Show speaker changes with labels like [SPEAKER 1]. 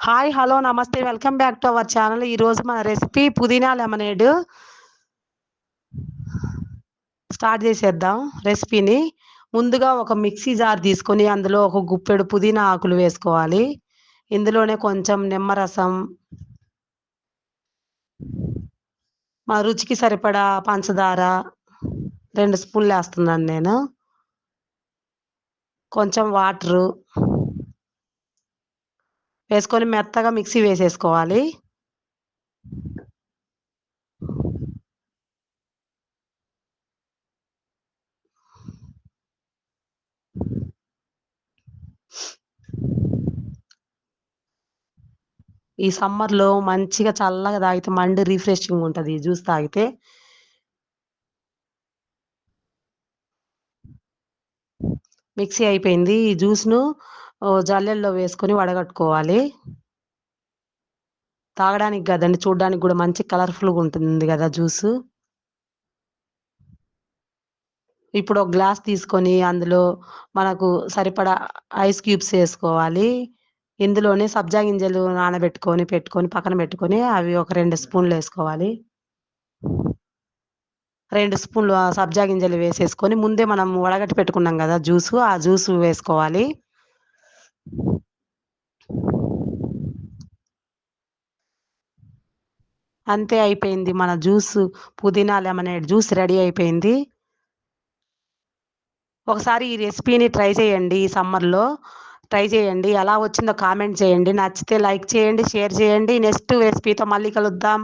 [SPEAKER 1] Hi hello నమస్తే welcome back to our channel ఈరోజు మన రెసిపీ పుదీనా లెమనేడ్ స్టార్ట్ చేసేద్దాం రెసిపీని ముందుగా ఒక మిక్సీ జార్ తీసుకొని అందులో ఒక గుప్పెడు పుదీనా ఆకులు వేసుకోవాలి. ఇందులోనే కొంచెం నిమ్మరసం మా రుచికి సరిపడా పంచదార రెండు స్పూన్లు వేస్తున్నాను నేను. కొంచెం వాటరు వేసుకొని మెత్తగా మిక్సీ వేసేసుకోవాలి. ఈ సమ్మర్లో మంచిగా చల్లగా తాగితే మండి రిఫ్రెషింగ్ ఉంటుంది. ఈ జ్యూస్ తాగితే. మిక్సీ అయిపోయింది. ఈ జ్యూస్ను జల్లెల్లో వేసుకొని వడగట్టుకోవాలి. తాగడానికి కదండి చూడడానికి కూడా మంచి కలర్ఫుల్గా ఉంటుంది కదా జ్యూస్. ఇప్పుడు ఒక గ్లాస్ తీసుకొని అందులో మనకు సరిపడా ఐస్ క్యూబ్స్ వేసుకోవాలి. ఇందులోనే సబ్జా గింజలు నానబెట్టుకొని పెట్టుకొని పక్కన పెట్టుకొని అవి ఒక రెండు స్పూన్లు వేసుకోవాలి. రెండు స్పూన్లు సబ్జా గింజలు వేసేసుకొని ముందే మనం వడగట్టి పెట్టుకున్నాం కదా జ్యూసు ఆ జ్యూస్ వేసుకోవాలి. అంతే అయిపోయింది మన జ్యూస్ పుదీనా లెమనేడ్ జ్యూస్ రెడీ అయిపోయింది. ఒకసారి ఈ రెసిపీని ట్రై చేయండి ఈ సమ్మర్లో. ట్రై చేయండి ఎలా వచ్చిందో కామెంట్ చేయండి. నచ్చితే లైక్ చేయండి షేర్ చేయండి. నెక్స్ట్ రెసిపీతో మళ్ళీ కలుద్దాం.